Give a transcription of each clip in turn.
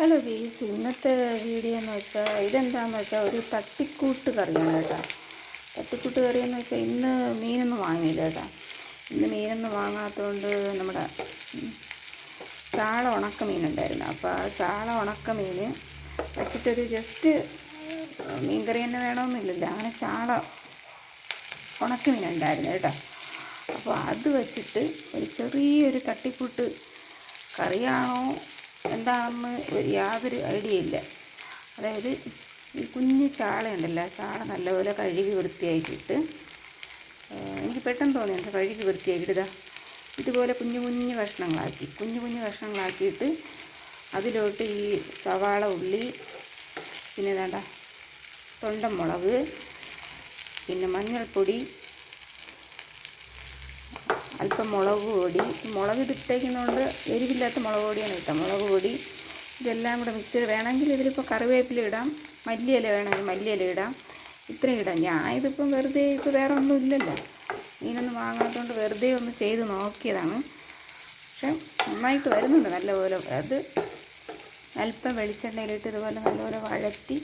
Hello ബീസ് ഇന്നത്തെ video എന്ന് വെച്ചാൽ ഇതെന്താണെന്ന് വെച്ചാൽ ഒരു തട്ടിക്കൂട്ട് കറിയാണ് കേട്ടോ. തട്ടിക്കൂട്ട് കറി എന്ന് വെച്ചാൽ ഇന്ന് മീനൊന്നും വാങ്ങിയില്ല കേട്ടോ. ഇന്ന് മീനൊന്നും വാങ്ങാത്തതുകൊണ്ട് നമ്മുടെ ചാള ഉണക്ക മീനുണ്ടായിരുന്നു അപ്പോൾ ആ ചാള ഉണക്ക മീൻ വെച്ചിട്ടൊരു ജസ്റ്റ് മീൻ കറി തന്നെ വേണമെന്നില്ലല്ലോ. അങ്ങനെ ചാള ഉണക്ക മീനുണ്ടായിരുന്നു കേട്ടോ. അപ്പോൾ അത് വെച്ചിട്ട് ഒരു ചെറിയൊരു തട്ടിക്കൂട്ട് കറിയാണോ എന്താണെന്ന് യാതൊരു ഐഡിയ ഇല്ല അതായത് ഈ കുഞ്ഞു ചാളയുണ്ടല്ലോ ചാള നല്ലപോലെ കഴുകി വൃത്തിയാക്കിയിട്ട് എനിക്ക് പെട്ടെന്ന് തോന്നി എന്താ കഴുകി വൃത്തിയാക്കിയിട്ട് ഇതാ ഇതുപോലെ കുഞ്ഞു കുഞ്ഞു കഷ്ണങ്ങളാക്കി. കുഞ്ഞു കുഞ്ഞു കഷ്ണങ്ങളാക്കിയിട്ട് അതിലോട്ട് ഈ സവാള ഉള്ളി പിന്നെ വേണ്ട തൊണ്ടമുളക് പിന്നെ മഞ്ഞൾപ്പൊടി അല്പം മുളക് പൊടി. മുളക് ഇട്ടേക്കുന്നതുകൊണ്ട് എരിവില്ലാത്ത മുളക് പൊടിയാണ് ഇട്ടത് മുളക് പൊടി. ഇതെല്ലാം കൂടെ മിക്സ് വേണമെങ്കിൽ ഇതിലിപ്പോൾ കറിവേപ്പില ഇടാം. മല്ലിയില വേണമെങ്കിൽ മല്ലിയില ഇടാം. ഇത്രയും ഇടാം. ഞാൻ ഇതിപ്പം വെറുതെ ഇപ്പോൾ വേറെ ഒന്നും ഇല്ലല്ലോ. മീനൊന്നും വാങ്ങാത്തതുകൊണ്ട് വെറുതെ ഒന്ന് ചെയ്ത് നോക്കിയതാണ്. പക്ഷെ നന്നായിട്ട് വരുന്നുണ്ട് നല്ലപോലെ. അത് അല്പം വെളിച്ചെണ്ണയിലിട്ട് ഇതുപോലെ നല്ലപോലെ വഴറ്റി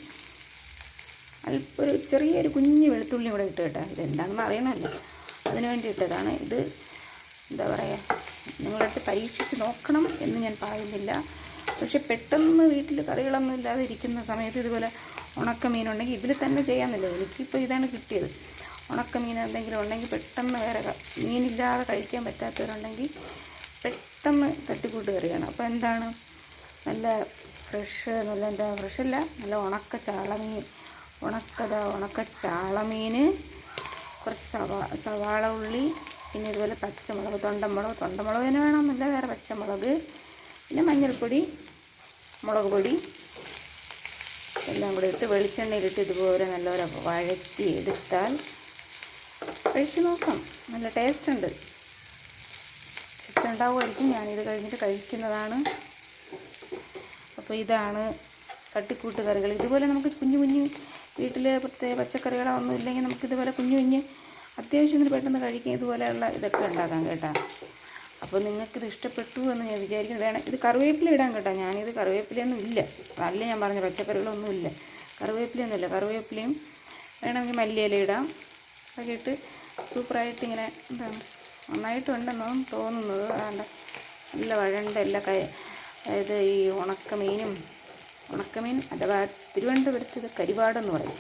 അല്പം ഒരു ചെറിയൊരു കുഞ്ഞ് വെളുത്തുള്ളി കൂടെ ഇട്ട് കേട്ടോ. ഇതെന്താണെന്ന് അറിയണമല്ലോ. അതിന് വേണ്ടി ഇട്ടതാണ്. ഇത് എന്താ പറയുക നിങ്ങളടുത്ത് പരീക്ഷിച്ച് നോക്കണം എന്ന് ഞാൻ പറയുന്നില്ല. പക്ഷെ പെട്ടെന്ന് വീട്ടിൽ കറികളൊന്നും ഇല്ലാതെ ഇരിക്കുന്ന സമയത്ത് ഇതുപോലെ ഉണക്ക മീനുണ്ടെങ്കിൽ ഇതിൽ തന്നെ ചെയ്യാമെന്നില്ല എനിക്കിപ്പോൾ ഇതാണ് കിട്ടിയത്. ഉണക്ക മീൻ എന്തെങ്കിലും ഉണ്ടെങ്കിൽ പെട്ടെന്ന് വേറെ മീനില്ലാതെ കഴിക്കാൻ പറ്റാത്തവരുണ്ടെങ്കിൽ പെട്ടെന്ന് തട്ടിക്കൂട്ട് കറിയാണ്. അപ്പോൾ എന്താണ്? നല്ല ഫ്രഷ് നല്ല എന്താ ഫ്രഷല്ല നല്ല ഉണക്ക ചാളമീൻ ഉണക്കത ഉണക്ക ചാളമീൻ കുറച്ച് സവാ സവാള ഉള്ളി പിന്നെ ഇതുപോലെ പച്ചമുളക് തൊണ്ടമുളക് തൊണ്ടമുളക് തന്നെ വേണമെന്നില്ല വേറെ പച്ചമുളക്. പിന്നെ മഞ്ഞൾപ്പൊടി മുളക് പൊടി എല്ലാം കൂടി ഇട്ട് വെളിച്ചെണ്ണയിലിട്ട് ഇതുപോലെ നല്ലപോലെ വഴറ്റി എടുത്താൽ കഴിച്ച് നോക്കാം. നല്ല ടേസ്റ്റ് ഉണ്ട് ടേസ്റ്റ് ഉണ്ടാവുമായിരിക്കും ഞാനിത് കഴിഞ്ഞിട്ട് കഴിക്കുന്നതാണ്. അപ്പോൾ ഇതാണ് തട്ടിക്കൂട്ട് കറികൾ ഇതുപോലെ നമുക്ക് കുഞ്ഞു കുഞ്ഞു വീട്ടിൽ പ്രത്യേക പച്ചക്കറികളോ ഒന്നും ഇല്ലെങ്കിൽ നമുക്കിതുപോലെ കുഞ്ഞു കുഞ്ഞ് അത്യാവശ്യത്തിന് പെട്ടെന്ന് കഴിക്കാൻ ഇതുപോലെയുള്ള ഇതൊക്കെ ഉണ്ടാക്കാം കേട്ടോ. അപ്പോൾ നിങ്ങൾക്കിത് ഇഷ്ടപ്പെട്ടു എന്ന് ഞാൻ വിചാരിക്കുന്നു. വേണം ഇത് കറിവേപ്പില ഇടാൻ കേട്ടോ. ഞാനിത് കറിവേപ്പിലയൊന്നും ഇല്ല. അല്ല ഞാൻ പറഞ്ഞ പച്ചക്കറികളൊന്നും ഇല്ല. കറിവേപ്പിലയൊന്നും ഇല്ല കറിവേപ്പിലയും വേണമെങ്കിൽ മല്ലിയില ഇടാം. അതൊക്കെ ഇട്ട് സൂപ്പറായിട്ട് ഇങ്ങനെ എന്താണ് നന്നായിട്ടുണ്ടെന്നാണ് തോന്നുന്നത്. അതുകൊണ്ട് നല്ല വഴണ്ട എല്ലാ കൈ അതായത് ഈ ഉണക്കമീനും ഉണക്കമീൻ അഥവാ തിരുവനന്തപുരത്ത് ഇത് കരിവാടെന്ന് പറയും.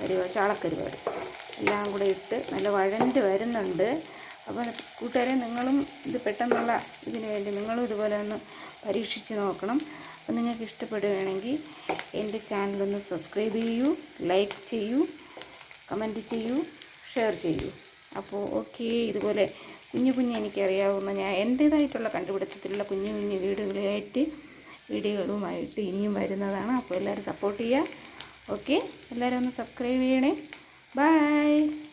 കരിപാട് ചാളക്കരിവാട്. എല്ലാം കൂടെ ഇട്ട് നല്ല വഴണ്ട് വരുന്നുണ്ട്. അപ്പോൾ കൂട്ടുകാരെ നിങ്ങളും ഇത് പെട്ടെന്നുള്ള ഇതിന് വേണ്ടി നിങ്ങളും ഇതുപോലെ ഒന്ന് പരീക്ഷിച്ച് നോക്കണം. അപ്പോൾ നിങ്ങൾക്ക് ഇഷ്ടപ്പെടുകയാണെങ്കിൽ എന്റെ ചാനലൊന്ന് സബ്സ്ക്രൈബ് ചെയ്യൂ ലൈക്ക് ചെയ്യൂ കമന്റ് ചെയ്യൂ ഷെയർ ചെയ്യൂ. അപ്പോൾ ഓക്കെ ഇതുപോലെ കുഞ്ഞു കുഞ്ഞ് എനിക്കറിയാവുന്ന ഞാൻ എന്റേതായിട്ടുള്ള കണ്ടുപിടുത്തത്തിലുള്ള കുഞ്ഞു കുഞ്ഞു വീടുകളായിട്ട് വീഡിയോകളുമായിട്ട് ഇനിയും വരുന്നതാണ്. അപ്പോൾ എല്ലാവരും സപ്പോർട്ട് ചെയ്യുക. ഓക്കെ എല്ലാവരും ഒന്ന് സബ്സ്ക്രൈബ് ചെയ്യണേ. Bye.